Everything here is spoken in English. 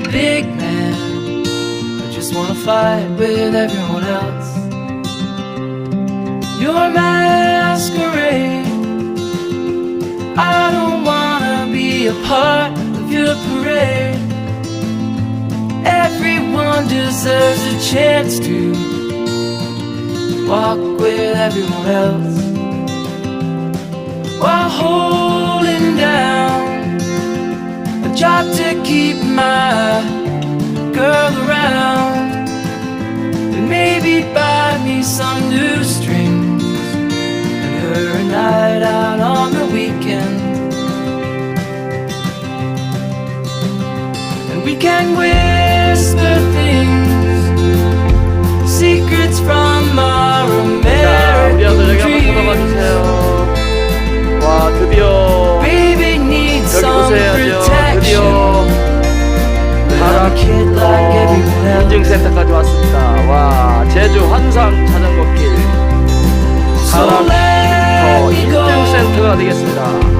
big man. I just wanna fight with everyone else. Your masquerade. I don't wanna be a part of your parade. Everyone deserves a chance to walk with everyone else while holding down a job to keep my some new strings and her a night out on the weekend and we can whisper things secrets from our 자, 우리 아들 여기 American 한번 쳐다봐 dreams 주세요. 와, 드디어 Baby needs 여기 some 보셔야죠. protection. 드디어 But I'm a kid like everyone else. 인증센터까지 왔습니다. 와, 제주 환상 我的也是你的